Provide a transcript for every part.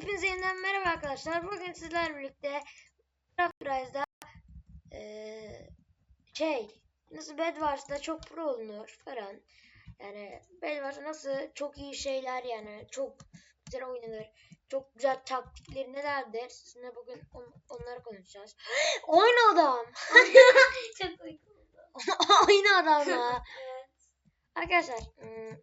Hepinize yeniden merhaba arkadaşlar. Bugün sizlerle birlikte Craft Rise'da eee şey nasıl Bed Wars'da çok pro olunur falan. Yani Bed Wars'da nasıl çok iyi şeyler yani çok güzel oynanır. Çok güzel taktikleri nelerdir? Sizinle bugün on- onları konuşacağız. Aynı adam. Çok uygun. Aynı adam ya. Evet. Arkadaşlar ım,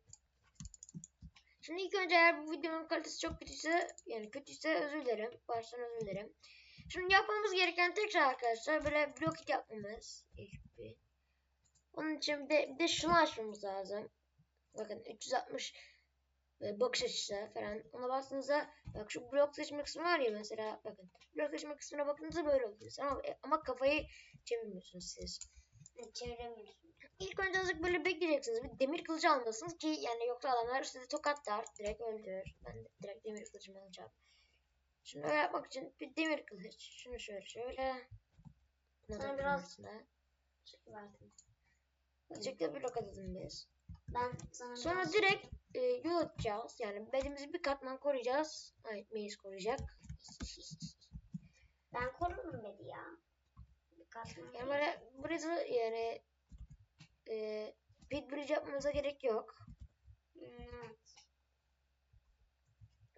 Şimdi ilk önce eğer bu videonun kalitesi çok kötüyse yani kötüyse özür dilerim. Baştan özür dilerim. Şimdi yapmamız gereken tekrar arkadaşlar böyle blok yapmamız. ilk bir. Onun için bir de, bir de şunu açmamız lazım. Bakın 360 böyle bakış açısı falan. Ona bastığınızda bak şu blok seçme kısmı var ya mesela bakın. Blok seçme kısmına bakınca böyle oluyor. Ama, ama kafayı çevirmiyorsunuz siz. Çeviremiyorsun. İlk önce azıcık böyle bekleyeceksiniz. Bir demir kılıcı almalısınız ki yani yoksa adamlar sizi tokatlar. Direkt öldürür. Ben de direkt demir kılıcımı alacağım. Şimdi öyle yapmak için bir demir kılıç. Şunu şöyle şöyle. Buna Sana biraz-. Verdim. Azıcık da blok atalım biz. Ben sana Sonra biraz- direkt e, yol atacağız. Yani bedimizi bir katman koruyacağız. Ay Meis koruyacak. Ben korurum beni ya. Birkaç gün Yani böyle burası yani bridge yapmamıza gerek yok.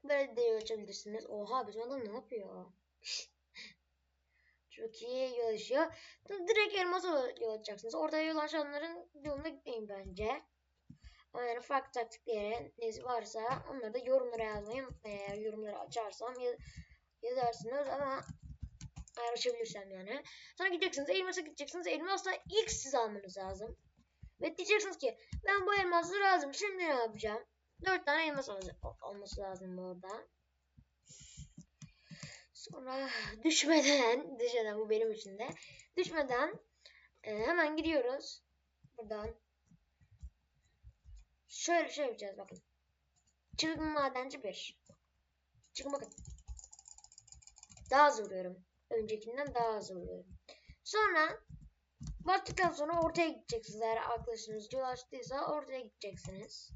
Böyle de açabilirsiniz. Oha bizim adam ne yapıyor? Çok iyi yol açıyor. Direkt elmasa yol açacaksınız. Orada yol açanların yoluna gitmeyin bence. Yani farklı taktikleri varsa onları da yorumlara yazmayı unutmayın. Eğer yorumları açarsam yaz- yazarsınız ama eğer açabilirsem yani. Sonra gideceksiniz elmasa gideceksiniz. Elmasla ilk siz almanız lazım. Ve diyeceksiniz ki ben bu elması lazım. Şimdi ne yapacağım? Dört tane elmas olması lazım bu arada. Sonra düşmeden, düşmeden bu benim için de. Düşmeden e, hemen gidiyoruz. Buradan. Şöyle şey yapacağız bakın. Çılgın madenci bir. Çıkın bakın. Daha hızlı vuruyorum. Öncekinden daha vuruyorum. Sonra Baktıktan sonra ortaya gideceksiniz. Eğer arkadaşınız yol açtıysa ortaya gideceksiniz.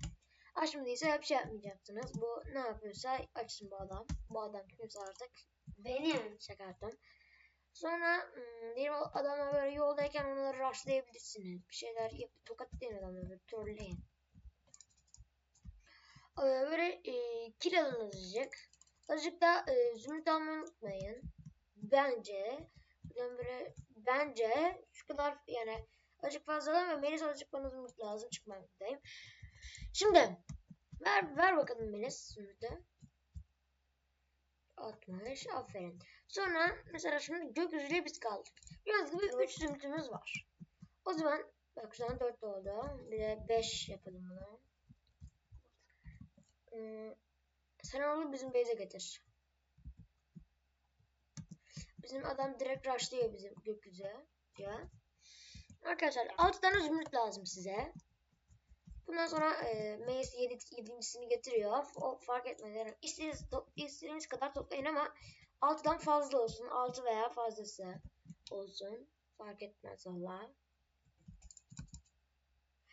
Açmadıysa bir şey yapmayacaksınız. Bu ne yapıyorsa açsın bu adam. Bu adam kimse artık. Benim. Şaka yaptım. Sonra hmm, diyelim o adamlar böyle yoldayken onları rushlayabilirsiniz. Bir şeyler yap, tokatlayın adamları böyle trolleyin. Ee, Böyle e, kill alın azıcık. Azıcık da e, zümrüt almayı unutmayın. Bence ben böyle bence şu kadar yani azıcık fazladan ve Melis azıcık bana lazım çıkmaktayım. Şimdi ver ver bakalım Melis zümrütü. 60 aferin. Sonra mesela şimdi gökyüzüyle biz kaldık. Biraz gibi 3 zümrütümüz var. O zaman bak şu an 4 oldu. Bir de 5 yapalım bunu. Hmm, sen onu bizim base'e getir. Bizim adam direkt rushlıyor bizim gökyüzü. Ya. Arkadaşlar 6 tane zümrüt lazım size. Bundan sonra e, Mace 7, yedincisini getiriyor. O fark etmez. Yani istediğiniz, istediğiniz kadar toplayın ama 6'dan fazla olsun. 6 veya fazlası olsun. Fark etmez valla.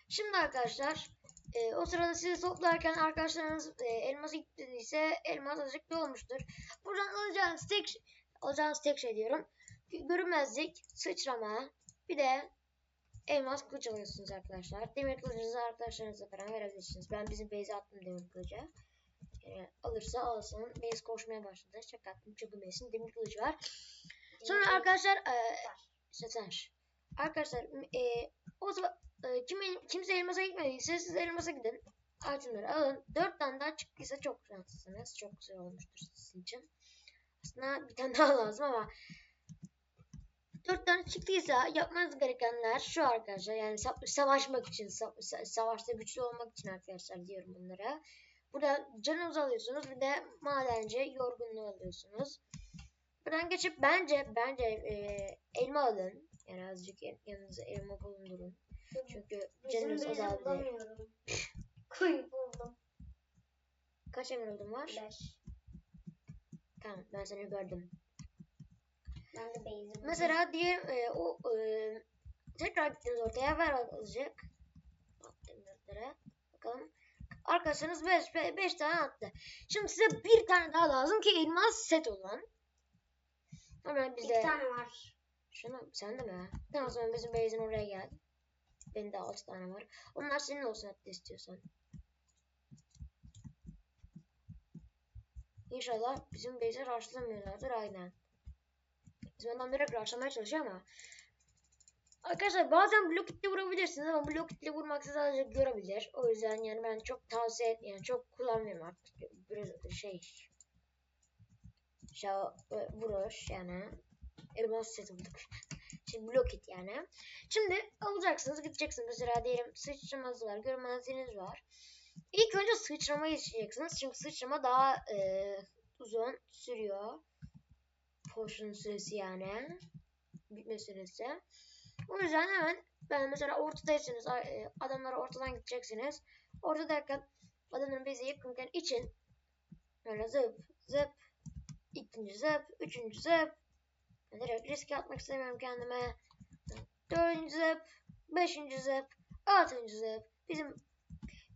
Şimdi arkadaşlar e, o sırada sizi toplarken arkadaşlarınız e, elması gittiydiyse elmas azıcık dolmuştur. Buradan alacağınız tek alacağınız tek şey diyorum. Görünmezlik, sıçrama, bir de elmas kılıç alıyorsunuz arkadaşlar. Demir kılıcınızı arkadaşlarınıza falan verebilirsiniz. Ben bizim base'e attım demir kılıcı. Yani alırsa alsın. Base koşmaya başladı. Şaka yaptım. Çünkü base'in demir kılıcı var. Sonra arkadaşlar e, Seter. Arkadaşlar e, o zaman e, kim, kimse elmasa gitmediyse siz elmasa gidin. Altınları alın. Dört tane daha çıktıysa çok şanslısınız. Çok güzel olmuştur sizin için. Aslında bir tane daha lazım ama dört tane çıktıysa yapmanız gerekenler şu arkadaşlar. Yani sa- savaşmak için, sa- sa- savaşta güçlü olmak için arkadaşlar diyorum bunlara. Burada canınızı alıyorsunuz. Bir de madenci yorgunluğu alıyorsunuz. Buradan geçip bence bence e, elma alın. Yani azıcık yan- yanınıza elma bulundurun. Çünkü canınız azaldı. Koy buldum. Kaç emerald'ın var? Beş. Tamam ben seni gördüm. Ben de buldum. Mesela diyelim e, o e, tekrar gittiniz ortaya ver azıcık. Emerald'lara. Bakalım. Arkadaşlarınız 5 5 tane attı. Şimdi size bir tane daha lazım ki elmas set olan. Hemen İki bize tane var. şunu sen de mi? Tamam o zaman bizim base'in oraya gel. Benim de 6 tane var. Onlar senin olsun hatta istiyorsan. İnşallah bizim base'e rushlamıyorlardır aynen. Bizim adam direkt rushlamaya çalışıyor ama. Arkadaşlar bazen blok itle vurabilirsiniz ama blok itle vurmak sizi azıcık görebilir. O yüzden yani ben çok tavsiye et yani çok kullanmıyorum artık. Biraz şey şey vuruş yani elmas seti bulduk. Şimdi blok it yani. Şimdi alacaksınız gideceksiniz mesela diyelim sıçramanız var görmezliğiniz var. İlk önce sıçramayı isteyeceksiniz. Çünkü sıçrama daha e, uzun sürüyor. Potion süresi yani. Bitme süresi. O yüzden hemen ben mesela ortadaysanız e, adamlara ortadan gideceksiniz. Ortadayken adamların bize yakınken için böyle zıp zıp ikinci zıp üçüncü zıp ben direkt riske atmak istemiyorum kendime. Dördüncü zıp beşinci zıp altıncı zıp bizim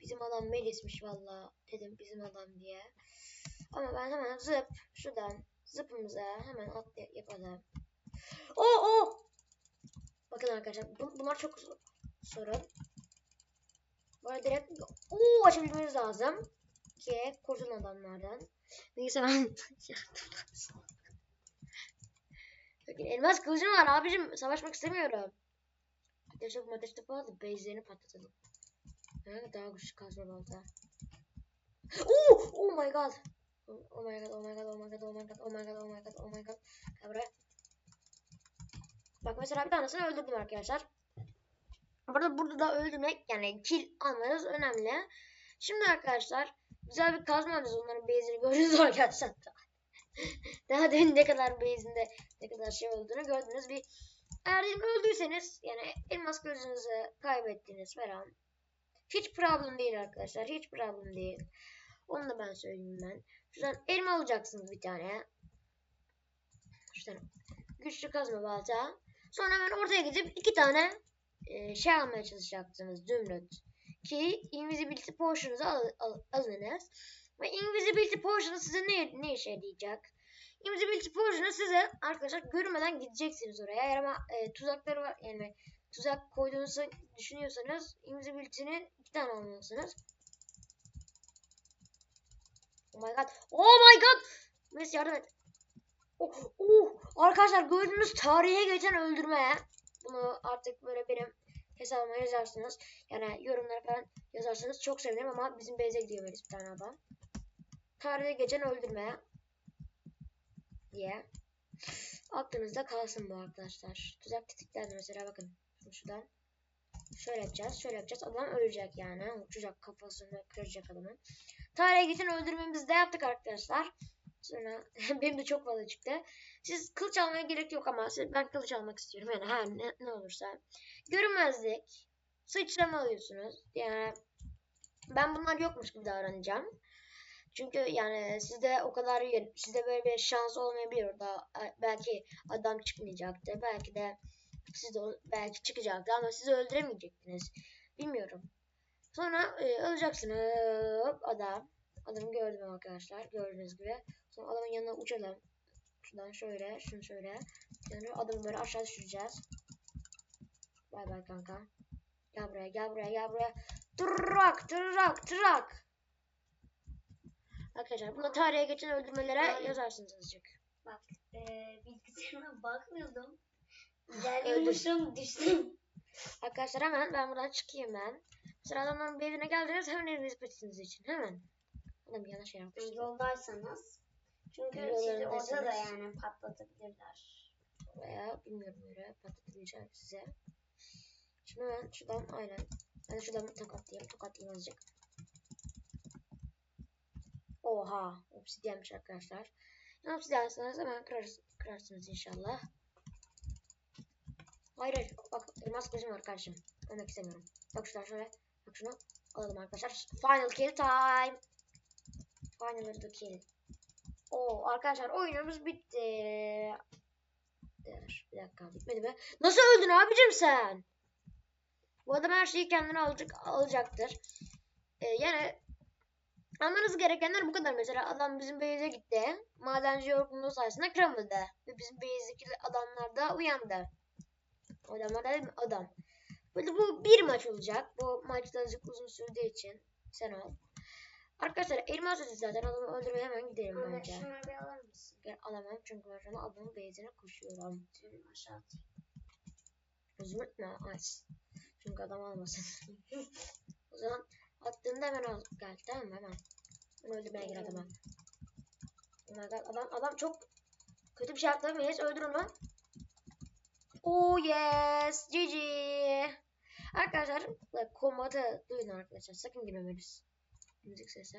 bizim adam Melis'miş valla dedim bizim adam diye. Ama ben hemen zıp şuradan zıpımıza hemen at yapalım. O o Bakın arkadaşlar bu- bunlar çok sorun. Böyle direkt Oo, açabilmemiz lazım. Ki kurtulun adamlardan. Neyse ben Bakın elmas kılıcım var abicim. Savaşmak istemiyorum. Arkadaşlar bu ateş topu aldı. Base'lerini patlatalım. Ha, daha güçlü kazma balta. Oh, oh my god. Oh my god, oh my god, oh my god, oh my god, oh my god, oh my god, oh my god. Gel buraya. Bak mesela bir tanesini öldürdüm arkadaşlar. Burada burada da öldürmek yani kill almanız önemli. Şimdi arkadaşlar güzel bir kazma alacağız onların base'ini gördünüz arkadaşlar. Daha demin ne kadar base'inde ne kadar şey olduğunu gördünüz. Bir eğer öldüyseniz yani elmas kılıcınızı kaybettiniz falan. Hiç problem değil arkadaşlar. Hiç problem değil. Onu da ben söyleyeyim ben. Şuradan elma alacaksınız bir tane. Şuradan güçlü kazma balta. Sonra hemen ortaya gidip iki tane e, şey almaya çalışacaksınız. Zümrüt. Ki Invisibility Potion'unuzu al, al, alınız. Ve Invisibility Potion'u size ne, ne işe yarayacak? Invisibility Potion'u size arkadaşlar görmeden gideceksiniz oraya. Eğer ama e, tuzakları var yani tuzak koyduğunuzu düşünüyorsanız Invisibility'nin iki tane almalısınız. Oh my god. Oh my god. Messi yardım et. Oh, oh. Arkadaşlar gördüğünüz tarihe geçen öldürme. Bunu artık böyle benim hesabıma yazarsınız. Yani yorumlara falan yazarsanız çok sevinirim ama bizim base'e gidiyor Melis bir tane adam. Tarihe geçen öldürme. Diye. Aklınızda kalsın bu arkadaşlar. Tuzak tetiklendi mesela bakın. Şimdi şuradan. Şöyle yapacağız. Şöyle yapacağız. Adam ölecek yani. Uçacak kafasını kıracak adamın. Tarihe geçen öldürmemizi de yaptık arkadaşlar. Sonra benim de çok fazla çıktı. Siz kılıç almaya gerek yok ama ben kılıç almak istiyorum. Yani her ne, ne olursa. Görünmezlik. Sıçrama alıyorsunuz. Yani ben bunlar yokmuş gibi davranacağım. Çünkü yani sizde o kadar sizde böyle bir şans olmayabilir orada. E, Belki adam çıkmayacaktı. Belki de siz de belki çıkacaktı ama sizi öldüremeyecektiniz. Bilmiyorum. Sonra e, alacaksınız adam. Adamı gördüm arkadaşlar. Gördüğünüz gibi. Sonra adamın yanına uçalım. Şuradan şöyle, şunu şöyle. Yani adamı böyle aşağı düşüreceğiz. Bay bay kanka. Gel buraya, gel buraya, gel buraya. Tırrak, tırrak, tırrak. Arkadaşlar bunda tarihe geçen öldürmelere yazarsınız azıcık. Bak eee bilgisayarıma bakmıyordum. İlerliyormuşum düştüm. Arkadaşlar hemen ben buradan çıkayım ben. Mesela adamların bir evine geldiniz hemen evinizi petiniz için hemen. Adam yana şey yapmış. Yoldaysanız. Çünkü sizi orada da yani patlatabilirler. Veya bilmiyorum öyle patlatacağım size. Şimdi ben şuradan aynen. Ben şuradan tokatlayayım. Tokatlayayım azıcık. Oha. Obsidyenmiş arkadaşlar. Ne obsidyensanız hemen kırarsınız inşallah. Hayır hayır. Bak elmas kılıcım var kardeşim. Ölmek istemiyorum. Bak şuradan şöyle. Bak şunu alalım arkadaşlar. Final kill time. Final kill. Oo arkadaşlar oyunumuz bitti. Bir dakika bitmedi mi? Nasıl öldün abicim sen? Bu adam her şeyi kendine alacak, alacaktır. Ee, yani Anlamanız gerekenler bu kadar. Mesela adam bizim base'e gitti. Madenci yorgunluğu sayesinde kıramadı. Ve bizim base'deki adamlar da uyandı. Adamlar değil mi? Adam. Böyle bu bir maç olacak. Bu maç da azıcık uzun sürdüğü için. Sen ol. Arkadaşlar elmas sesi zaten adamı öldürmeye hemen gidelim Ahmet bence. şunları bir alır mısın? Gel alamam çünkü ben şu an adamın base'ine koşuyorum. Şöyle aşağı atayım. Mü? Aç. Çünkü adam almasın. o zaman attığında hemen al. Gel tamam mı? Hemen. Onu öldürmeye gir adama. Oh my god. Adam, adam çok kötü bir şey yaptı. Melis öldür onu. Oh yes. GG. Arkadaşlar bak, kombatı duyun arkadaşlar. Sakın girmemeliyiz. Müzik sesi.